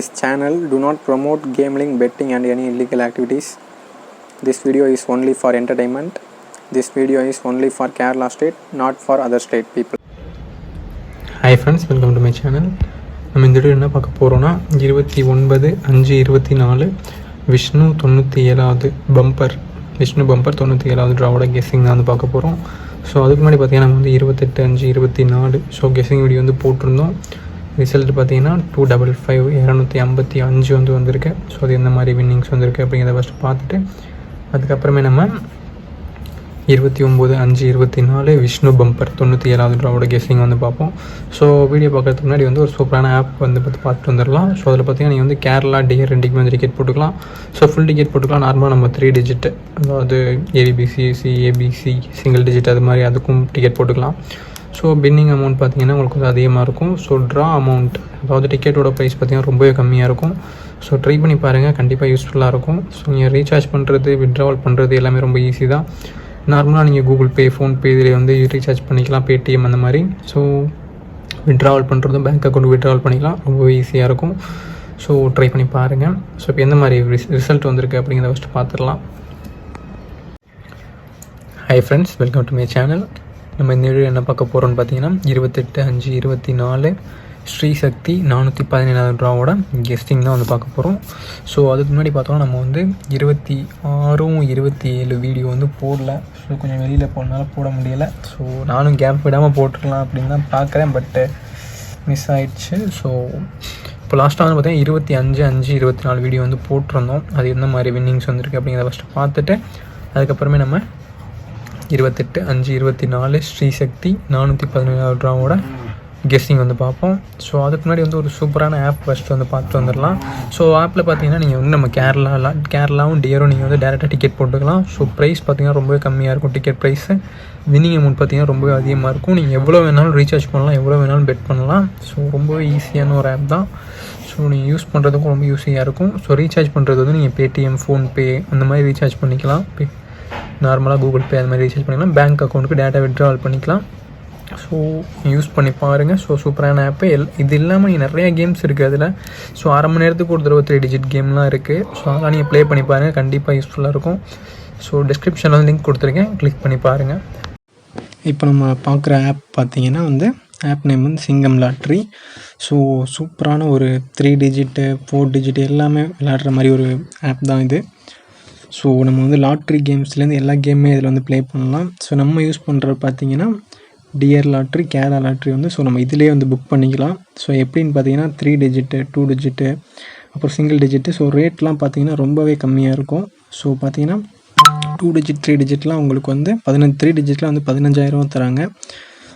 This channel do not promote gambling, betting and any illegal activities. This video is only for entertainment. This video is only for Kerala state, not for other state people. Hi friends welcome to my channel நம்ம இந்த video என்ன பார்க்க போகிறோன்னா இருபத்தி ஒன்பது அஞ்சு இருபத்தி நாலு விஷ்ணு தொண்ணூற்றி ஏழாவது பம்பர் விஷ்ணு பம்பர் தொண்ணூற்றி ஏழாவது ட்ராவோட கெஸ்ஸிங் தான் வந்து பார்க்க போகிறோம் ஸோ அதுக்கு முன்னாடி பார்த்தீங்கன்னா நம்ம வந்து இருபத்தெட்டு அஞ்சு இருபத்தி நாலு ஸோ கெஸ்ஸிங் வீடியோ வந்து போட்டிருந்தோம் ரிசல்ட் பார்த்தீங்கன்னா டூ டபுள் ஃபைவ் இரநூத்தி ஐம்பத்தி அஞ்சு வந்து வந்திருக்கு. ஸோ அது எந்த மாதிரி வின்னிங்ஸ் வந்திருக்கு அப்படிங்கிறத ஃபஸ்ட்டு பார்த்துட்டு அதுக்கப்புறமே நம்ம இருபத்தி ஒம்பது அஞ்சு இருபத்தி நாலு விஷ்ணு பம்பர் தொண்ணூற்றி ஏழாவது ட்ராவோட கெஸ்ஸிங் வந்து பார்ப்போம். ஸோ வீடியோ பார்க்குறதுக்கு முன்னாடி வந்து ஒரு சூப்பரான ஆப் வந்து பார்த்து பார்த்துட்டு வந்துடலாம். ஸோ அதில் பார்த்தீங்கன்னா நீங்கள் வந்து கேரளா டிஎர் ரெண்டுக்குமே வந்து டிக்கெட் போட்டுக்கலாம். ஸோ ஃபுல் டிக்கெட் போட்டுக்கலாம். நார்மலாக நம்ம த்ரீ டிஜிட் அதாவது ஏபிபிசி சிஏபிசி சிங்கிள் டிஜிட் அது மாதிரி அதுக்கும் டிக்கெட் போட்டுக்கலாம். ஸோ பின்னிங் அமௌண்ட் பார்த்தீங்கன்னா உங்களுக்கு வந்து அதிகமாக இருக்கும். ஸோ ட்ரா அமௌண்ட் அதாவது டிக்கெட்டோட ப்ரைஸ் பார்த்தீங்கன்னா ரொம்பவே கம்மியாக இருக்கும். ஸோ ட்ரை பண்ணி பாருங்கள் கண்டிப்பாக யூஸ்ஃபுல்லாக இருக்கும். ஸோ நீங்கள் ரீசார்ஜ் பண்ணுறது விட்ராவல் பண்ணுறது எல்லாமே ரொம்ப ஈஸி தான். நார்மலாக நீங்கள் கூகுள் பே ஃபோன்பே இதில் வந்து ரீசார்ஜ் பண்ணிக்கலாம். பேடிஎம் அந்த மாதிரி. ஸோ விட்ராவல் பண்ணுறதும் பேங்க் அக்கௌண்ட் விட்ராவல் பண்ணிக்கலாம். ரொம்ப ஈஸியாக இருக்கும். ஸோ ட்ரை பண்ணி பாருங்கள் ஸோ இப்போ எந்த மாதிரி ரிசல்ட் வந்திருக்கு அப்படிங்கிறத ஃபஸ்ட்டு பார்த்துடலாம். Hi friends welcome to my channel நம்ம இந்த வீடியோ என்ன பார்க்க போகிறோம்னு பார்த்தீங்கன்னா இருபத்தெட்டு அஞ்சு இருபத்தி நாலு ஸ்ரீ சக்தி நானூற்றி பதினேழாவது ரூபாவோட கெஸ்டிங் தான் வந்து பார்க்க போகிறோம் ஸோ அதுக்கு முன்னாடி பார்த்தோம்னா நம்ம வந்து இருபத்தி ஆறும் இருபத்தி ஏழு வீடியோ வந்து போடல. ஸோ கொஞ்சம் வெளியில் போனால போட முடியலை. ஸோ நானும் கேப் விடாமல் போட்டுடலாம் அப்படின்னு தான் பார்க்குறேன். பட்டு மிஸ் ஆயிடுச்சு. ஸோ இப்போ லாஸ்ட்டாக வந்து பார்த்தீங்கன்னா இருபத்தி அஞ்சு அஞ்சு இருபத்தி நாலு வீடியோ வந்து போட்டிருந்தோம். அது எந்த மாதிரி வின்னிங்ஸ் வந்திருக்கு அப்படிங்கிறத ஃபஸ்ட்டு பார்த்துட்டு அதுக்கப்புறமே நம்ம இருபத்தெட்டு அஞ்சு இருபத்தி நாலு ஸ்ரீசக்தி நானூற்றி பதினேழாவது ரூபாவோட கெஸ்டிங் வந்து பார்ப்போம். ஸோ அதுக்கு முன்னாடி வந்து ஒரு சூப்பரான ஆப் ஃபஸ்ட்டு வந்து பார்த்துட்டு வந்துடலாம். ஸோ ஆப்பில் பார்த்தீங்கன்னா நீங்கள் வந்து நம்ம கேரளாலாம் கேரளாவும் டியரும் நீங்கள் வந்து டேரெக்டாக டிக்கெட் போட்டுக்கலாம். ஸோ ப்ரைஸ் பார்த்தீங்கன்னா ரொம்பவே கம்மியாக இருக்கும். டிக்கெட் ப்ரைஸு வின்னிங் அமௌண்ட் பார்த்தீங்கன்னா ரொம்பவே அதிகமாக இருக்கும். நீங்கள் எவ்வளோ வேணாலும் ரீசார்ஜ் பண்ணலாம். எவ்வளோ வேணாலும் பெட் பண்ணலாம். ஸோ ரொம்பவே ஈஸியான ஒரு ஆப் தான். ஸோ நீங்கள் யூஸ் பண்ணுறதுக்கும் ரொம்ப யூஸியாக இருக்கும். ஸோ ரீசார்ஜ் பண்ணுறது வந்து நீங்கள் பேடிஎம் ஃபோன்பே அந்த மாதிரி ரீசார்ஜ் பண்ணிக்கலாம். பே நார்மலாக கூகுள் பே அது மாதிரி ரீசார்ஜ் பண்ணிக்கலாம். பேங்க் அக்கௌண்ட்டுக்கு டேட்டா விட்ராவல் பண்ணிக்கலாம். ஸோ யூஸ் பண்ணி பாருங்கள் ஸோ சூப்பரான ஆப்பு எல் இது இல்லாமல் நிறையா கேம்ஸ் இருக்குது அதில். ஸோ அரை மணி நேரத்துக்கு ஒரு தடவை த்ரீ டிஜிட் கேம்லாம் இருக்குது ஸோ அதெல்லாம் நீங்கள் ப்ளே பண்ணி பாருங்கள் கண்டிப்பாக யூஸ்ஃபுல்லாக இருக்கும். ஸோ டிஸ்கிரிப்ஷனில் வந்து லிங்க் கொடுத்துருக்கேன். கிளிக் பண்ணி பாருங்கள் இப்போ நம்ம பார்க்குற ஆப் பார்த்தீங்கன்னா வந்து ஆப் நேம் வந்து சிங்கம் லாட்ரி ஸோ சூப்பரான ஒரு த்ரீ டிஜிட்டு ஃபோர் டிஜிட் எல்லாமே விளாட்ற மாதிரி ஒரு ஆப் தான் இது. ஸோ நம்ம வந்து லாட்ரி கேம்ஸ்லேருந்து எல்லா கேமுமே இதில் வந்து ப்ளே பண்ணலாம். ஸோ நம்ம யூஸ் பண்ணுறது பார்த்தீங்கன்னா டியர் லாட்ரி கேரா லாட்ரி வந்து ஸோ நம்ம இதிலே வந்து புக் பண்ணிக்கலாம். ஸோ எப்படின்னு பார்த்தீங்கன்னா த்ரீ டிஜிட்டு டூ டிஜிட்டு அப்புறம் சிங்கிள் டிஜிட்டு ஸோ ரேட்லாம் பார்த்தீங்கன்னா ரொம்பவே கம்மியாக இருக்கும். ஸோ பார்த்தீங்கன்னா டூ டிஜிட் த்ரீ டிஜிட்லாம் உங்களுக்கு வந்து பதினஞ்சு த்ரீ டிஜிட்டில் வந்து பதினஞ்சாயிரம் தராங்க.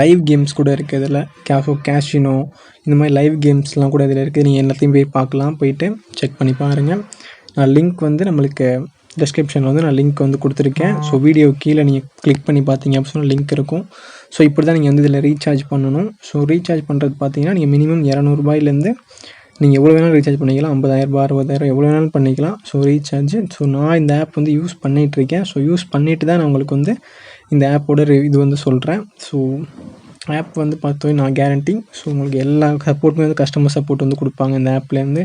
லைவ் கேம்ஸ் கூட இருக்குது இதில். கேஃபோ கேஷினோ இந்த மாதிரி லைவ் கேம்ஸ்லாம் கூட இதில் இருக்குது நீங்கள் எல்லாத்தையும் போய் பார்க்கலாம். போயிட்டு செக் பண்ணி பாருங்கள் நான் லிங்க் வந்து நம்மளுக்கு டிஸ்கிரிப்ஷனில் வந்து நான் லிங்க் வந்து கொடுத்துருக்கேன். ஸோ வீடியோ கீழே நீங்கள் கிளிக் பண்ணி பார்த்தீங்க அப்படின்னா லிங்க் இருக்கும். ஸோ இப்படி தான் நீங்கள் வந்து இதில் ரீசார்ஜ் பண்ணணும். ஸோ ரீசார்ஜ் பண்ணுறது பார்த்தீங்கன்னா நீங்கள் மினிமம் இரநூறுபாயிலேருந்து நீங்கள் எவ்வளோ வேணாலும் ரீசார்ஜ் பண்ணிக்கலாம். ஐம்பதாயிரரூபா அறுபதாயிரம் எவ்வளோ வேணாலும் பண்ணிக்கலாம். ஸோ ரீசார்ஜ் ஸோ நான் இந்த ஆப் வந்து யூஸ் பண்ணிகிட்ருக்கேன் ஸோ யூஸ் பண்ணிட்டு தான் நான் உங்களுக்கு வந்து இந்த ஆப்போட இது வந்து சொல்கிறேன் ஸோ ஆப் வந்து பார்த்தோம் நான் கேரண்டி ஸோ உங்களுக்கு எல்லா சப்போர்ட்டுமே வந்து கஸ்டமர் சப்போர்ட் வந்து கொடுப்பாங்க இந்த ஆப்லேருந்து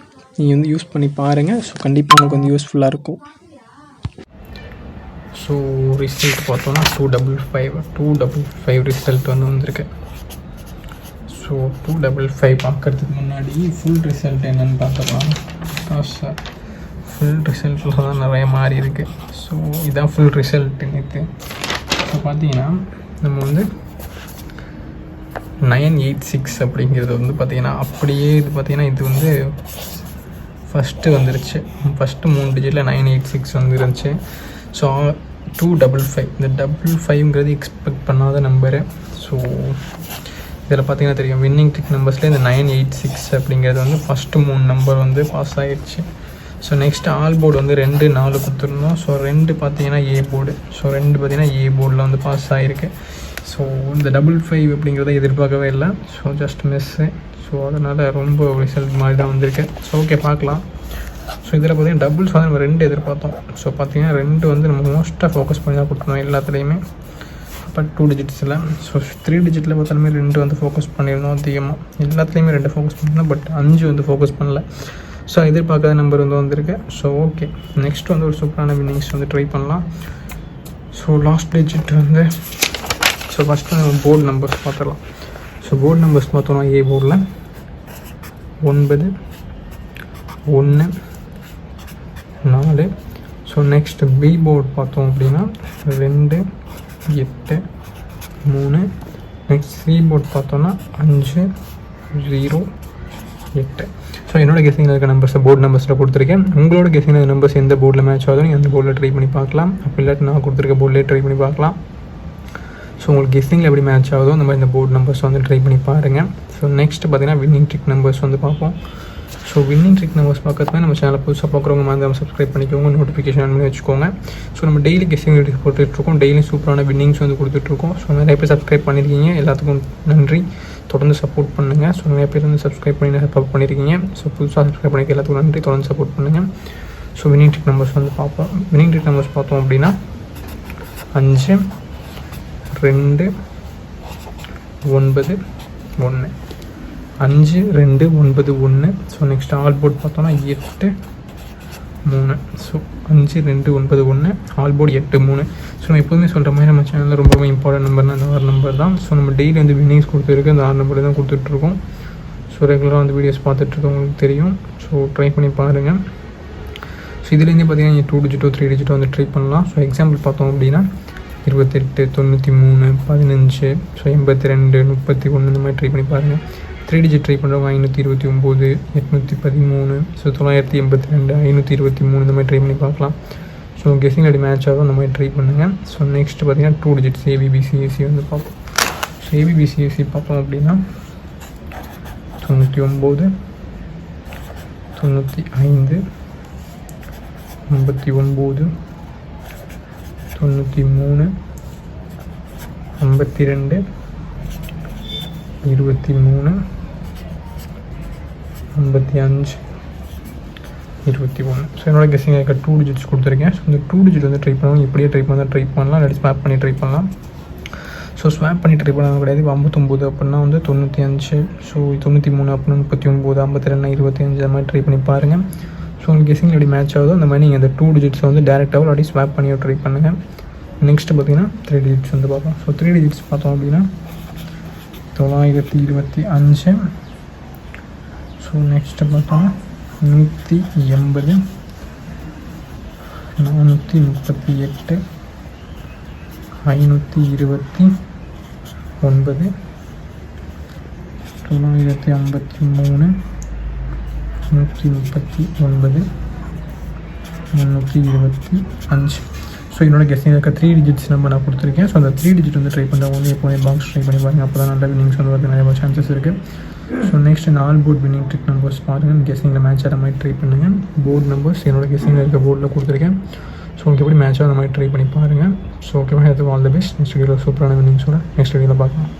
நீங்கள் வந்து யூஸ் பண்ணி பாருங்கள் ஸோ கண்டிப்பாக உங்களுக்கு வந்து யூஸ்ஃபுல்லாக இருக்கும். ஸோ ரிசல்ட் பார்த்தோன்னா two double five two double five result வந்து வந்திருக்கு. ஸோ டூ டபுள் ஃபைவ் பார்க்குறதுக்கு முன்னாடி ஃபுல் ரிசல்ட் என்னென்னு பார்த்துக்கலாம். காசு ஃபுல் ரிசல்ட்டில் தான் நிறைய மாறி இருக்குது ஸோ இதுதான் ஃபுல் ரிசல்ட் நேற்று இப்போ பார்த்தீங்கன்னா நம்ம வந்து நைன் எயிட் சிக்ஸ் அப்படிங்கிறது வந்து பார்த்திங்கன்னா அப்படியே இது பார்த்திங்கன்னா இது வந்து ஃபஸ்ட்டு வந்துருச்சு. ஃபஸ்ட்டு மூணு டிஜிட்டில் நைன் எயிட் சிக்ஸ் வந்துருந்துச்சு. ஸோ டூ டபுள் ஃபைவ் இந்த டபுள் ஃபைவ்ங்கிறது எக்ஸ்பெக்ட் பண்ணாத நம்பரு ஸோ இதில் பார்த்தீங்கன்னா தெரியும். வின்னிங் ட்ரிக் நம்பர்ஸில் இந்த நைன் எயிட் சிக்ஸ் அப்படிங்கிறது வந்து ஃபஸ்ட்டு மூணு நம்பர் வந்து பாஸ் ஆகிடுச்சு ஸோ நெக்ஸ்ட் ஆல் போர்டு வந்து ரெண்டு நாலு கொடுத்துருந்தோம் ஸோ ரெண்டு பார்த்தீங்கன்னா ஏ போர்டு ஸோ ரெண்டு பார்த்தீங்கன்னா ஏ போர்டில் வந்து பாஸ் ஆகிருக்கு ஸோ இந்த டபுள் ஃபைவ் அப்படிங்கிறத எதிர்பார்க்கவே இல்லை. ஸோ ஜஸ்ட் மிஸ்ஸு ஸோ அதனால் ரொம்ப ரிசல்ட் மாதிரி தான் வந்திருக்கு. ஸோ ஓகே பார்க்கலாம். ஸோ இதில் பார்த்தீங்கன்னா டபுள்ஸ் வந்து நம்ம ரெண்டு எதிர்பார்த்தோம். ஸோ பார்த்தீங்கன்னா ரெண்டு வந்து நம்ம மோஸ்ட்டாக ஃபோக்கஸ் பண்ணி தான் கொடுத்துருந்தோம் எல்லாத்துலேயுமே. அப்போ டூ டிஜிட்ஸில் ஸோ த்ரீ டிஜிட்டில் பார்த்தாலுமே ரெண்டு வந்து ஃபோக்கஸ் பண்ணியிருந்தோம் அதிகமாக எல்லாத்துலேயுமே ரெண்டு ஃபோக்கஸ் பண்ணியிருந்தோம் பட் அஞ்சு வந்து ஃபோக்கஸ் பண்ணல. ஸோ எதிர்பார்க்காத நம்பர் வந்து வந்திருக்கு. ஸோ ஓகே நெக்ஸ்ட் வந்து ஒரு சூப்பரான வின்னிங்ஸ் வந்து ட்ரை பண்ணலாம். ஸோ லாஸ்ட் டிஜிட் வந்து ஸோ ஃபஸ்ட்டு நம்ம போர்டு நம்பர்ஸ் பார்த்துடலாம். ஸோ போர்டு நம்பர்ஸ் பார்த்தோம்னா ஏ போர்டில் ஒன்பது ஒன்று நாலு. ஸோ நெக்ஸ்ட் பி போர்டு பார்த்தோம் அப்படின்னா ரெண்டு எட்டு மூணு. நெக்ஸ்ட் சி போர்டு பார்த்தோன்னா அஞ்சு ஜீரோ எட்டு. ஸோ என்னோட கெஸிங்கில் இருக்க நம்பர்ஸை போர்டு நம்பர்ஸில் கொடுத்துருக்கேன். உங்களோட கெஸிங்கில் நம்பர்ஸ் எந்த போர்டில் மேட்ச் ஆகுதோ நீங்கள் அந்த போர்டில் ட்ரை பண்ணி பார்க்கலாம். அப்படி இல்லாட்டி நான் கொடுத்துருக்க போர்டிலே ட்ரை பண்ணி பார்க்கலாம். ஸோ உங்களுக்கு கெஸ்ஸிங்கில் எப்படி மேட்ச் ஆகுதோ அந்த மாதிரி இந்த போர்டு நம்பர்ஸ் வந்து ட்ரை பண்ணி பாருங்கள் ஸோ நெக்ஸ்ட் பார்த்தீங்கன்னா வின்னிங் ட்ரிக் நம்பர்ஸ் வந்து பார்ப்போம். ஸோ வின்னிங் ட்ரிக் நம்பர்ஸ் பார்க்கறதுக்கு நம்ம சேனலை புதுசாக பார்க்குறவங்க மாதிரி நம்ம சப்ஸ்கிரைப் பண்ணிக்கோங்க. நோட்டிஃபிகேஷன் பண்ணி வச்சுக்கோங்க. ஸோ நம்ம டெய்லி கெஸ்ஸிங் வீடியோஸ் போட்டுட்ருக்கோம் டெய்லி சூப்பரான வின்னிங்ஸ் வந்து கொடுத்துட்ருக்கோம் ஸோ நிறைய பேர் சப்ஸ்கிரைப் பண்ணியிருக்கீங்க எல்லாத்துக்கும் நன்றி. தொடர்ந்து சப்போர்ட் பண்ணுங்கள் ஸோ நிறைய பேர் வந்து சப்ஸ்கிரைப் பண்ணி சப்போர்ட் பண்ணியிருக்கீங்க ஸோ புதுசாக சப்ஸ்கிரைப் பண்ணிக்க எல்லாத்துக்கும் நன்றி. தொடர்ந்து சப்போர்ட் பண்ணுங்கள் ஸோ வினிங் ட்ரிக் நம்பர்ஸ் வந்து பார்ப்போம். வினிங் ட்ரிக் நம்பர்ஸ் பார்த்தோம் அப்படின்னா அஞ்சு ரெண்டு ஒன்பது ஒன்று அஞ்சு ரெண்டு ஒன்பது ஒன்று ஸோ நெக்ஸ்ட் ஆல் போர்ட் பார்த்தோன்னா எட்டு மூணு. ஸோ அஞ்சு ரெண்டு ஒன்பது ஒன்று ஆல் போர்டு எட்டு மூணு. ஸோ நம்ம எப்போதுமே சொல்கிற மாதிரி நம்ம சேனலில் ரொம்பவே இம்பார்ட்டன்ட் நம்பர்னா அந்த ஆறு நம்பர் தான். ஸோ நம்ம டெய்லி வந்து வின்னிங்ஸ் கொடுத்துருக்கு. அந்த ஆறு நம்பர் தான் கொடுத்துட்ருக்கோம். ஸோ ரெகுலராக வந்து வீடியோஸ் பார்த்துட்ருக்கவங்களுக்கு தெரியும். ஸோ ட்ரை பண்ணி பாருங்கள் ஸோ இதுலேருந்து பார்த்தீங்கன்னா டூ டிஜிட்டோ த்ரீ டிஜிட்டோ வந்து ட்ரை பண்ணலாம். ஸோ எக்ஸாம்பிள் பார்த்தோம் அப்படின்னா இருபத்தெட்டு தொண்ணூற்றி மூணு பதினஞ்சு ஸோ எண்பத்தி ரெண்டு முப்பத்தி ஒன்று இந்த மாதிரி ட்ரை பண்ணி பாருங்கள் த்ரீ டிஜிட் ட்ரை பண்ணுறவங்க ஐநூற்றி இருபத்தி ஒம்பது எட்நூற்றி பதிமூணு ஸோ தொள்ளாயிரத்தி எண்பத்தி ரெண்டு ஐநூற்றி இருபத்தி மூணு இந்த மாதிரி ட்ரை பண்ணி பார்க்கலாம். ஸோ கெஸிங் அப்படி மேட்ச் ஆகும் அந்த மாதிரி ட்ரை பண்ணுங்கள் ஸோ நெக்ஸ்ட் பார்த்தீங்கன்னா டூ டிஜிட்ஸ் ஏபிபிசிஎஸ்சி வந்து பார்ப்போம். ஸோ ஏபிபிசிஎஸ்சி பார்த்தோம் அப்படின்னா தொண்ணூற்றி ஒம்பது தொண்ணூற்றி ஐந்து ஐம்பத்தி ஒம்பது தொண்ணூற்றி மூணு ஐம்பத்தி ரெண்டு இருபத்தி மூணு ஐம்பத்தி அஞ்சு இருபத்தி ஒன்று. ஸோ என்னோட கெஸ்ஸிங் இருக்க டூ டிஜிட்ஸ் கொடுத்துருக்கேன். ஸோ இந்த டூ டிஜிட் வந்து ட்ரை பண்ணலாம். இப்படியே ட்ரை பண்ணால் ட்ரை பண்ணலாம். இல்லாட்டி ஸ்வாப் பண்ணி ட்ரை பண்ணலாம். ஸோ ஸ்வாப் பண்ணி ட்ரை பண்ணால் கிடையாது. இப்போ ஐம்பத்தொம்போது அப்படின்னா வந்து தொண்ணூற்றி அஞ்சு. ஸோ தொண்ணூற்றி மூணு அப்படின்னா முப்பத்தி ஒம்பது ஐம்பத்தி ரெண்டு இருபத்தி அஞ்சு. அந்த மாதிரி ட்ரை பண்ணி பாருங்கள் ஸோ உங்களுக்கு கெஸ்ஸிங் எப்படி மேட்ச் ஆகுதோ அந்த மாதிரி நீங்கள் அந்த டூ டிஜிட்ஸை வந்து டேரெக்டாக இல்லாட்டி ஸ்வாப் பண்ணி ட்ரை பண்ணுங்கள் நெக்ஸ்ட்டு பார்த்தீங்கன்னா த்ரீ டிஜிட்ஸ் வந்து பார்ப்போம் ஸோ த்ரீ டிஜிட்ஸ் பார்த்தோம் அப்படின்னா தொள்ளாயிரத்தி இருபத்தி அஞ்சு. ஸோ நெக்ஸ்ட்டு பார்த்தோம்னா நூற்றி எண்பது. நானூற்றி முப்பத்தி எட்டு. ஐநூற்றி இருபத்தி ஒன்பது. தொள்ளாயிரத்தி ஐம்பத்தி மூணு. நூற்றி முப்பத்தி ஒன்பது. முந்நூற்றி இருபத்தி அஞ்சு. ஸோ என்னோட கெஸ்டிங் இருக்க த்ரீ டிஜிட்ஸ் நம்பர் நான் கொடுத்துருக்கேன். ஸோ அந்த த்ரீ டிஜிட் வந்து ட்ரை பண்ணுறவங்க வந்து எப்போவுமே பாக்ஸ் ட்ரை பண்ணி பாருங்கள் அப்போ தான் நல்ல வினிங்ஸ் வந்து வரது நிறைய சான்சஸ் இருக்குது ஸோ நெக்ஸ்ட் இந்த all board winning trick numbers பாருங்கள் கெஸிங்கில் மேட்ச் ஆகிற மாதிரி ட்ரை பண்ணுங்கள் போர்டு நம்பர்ஸ் என்னோட கெஸிங்கில் இருக்க போர்டில் கொடுத்துருக்கேன். ஸோ உங்களுக்கு எப்படி மேட்ச் ஆகிற மாதிரி ட்ரை பண்ணி பாருங்கள் ஸோ ஓகேவா have all the best next வீடியோவில் சூப்பரான வின்னிங்ஸோட நெக்ஸ்ட் வீடியோவில் பார்க்கலாம்.